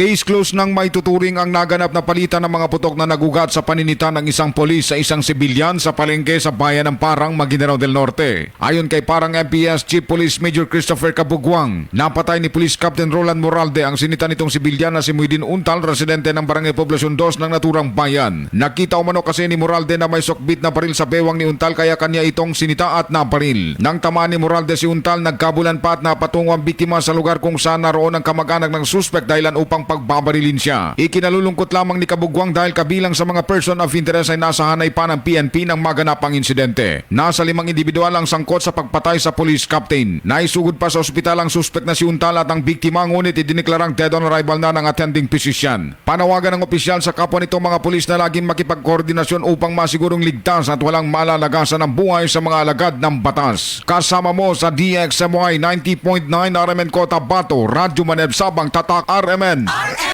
Case closed nang may tuturing ang naganap na palitan ng mga putok na nagugat sa paninita ng isang polis sa isang sibilyan sa palengke sa bayan ng Parang, Maguindanao del Norte. Ayon kay Parang MPS Chief Police Major Christopher Cabugwang, napatay ni Police Captain Roland Moralde ang sinita nitong sibilyan na si Muhidin Untal, residente ng Barangay Poblasyon 2 ng naturang bayan. Nakita umano kasi ni Moralde na may sokbit na baril sa bewang ni Untal kaya kanya itong sinita at naparil. Nang tamaan ni Moralde si Untal, nagkabulan pa at napatungo ang biktima sa lugar kung saan naroon ang kamag-anak ng suspect dahilan upang pagbabarilin siya. Ikinalulungkot lamang ni Kabugwang dahil kabilang sa mga person of interest ay nasa hanay pa ng PNP nang maganap ang insidente. Nasa limang individual ang sangkot sa pagpatay sa police captain. Naisugod pa sa ospital ang suspect na si Untal at ang biktima ngunit idineklarang dead on arrival na ng attending physician. Panawagan ng opisyal sa kapwa nitong mga pulis na laging makipagkoordinasyon upang masigurong ligtas at walang malalagasan ng buhay sa mga alagad ng batas. Kasama mo sa DXMY 90.9 RMN Kota Bato, Radyo Maneb Sabang Tatak RMN.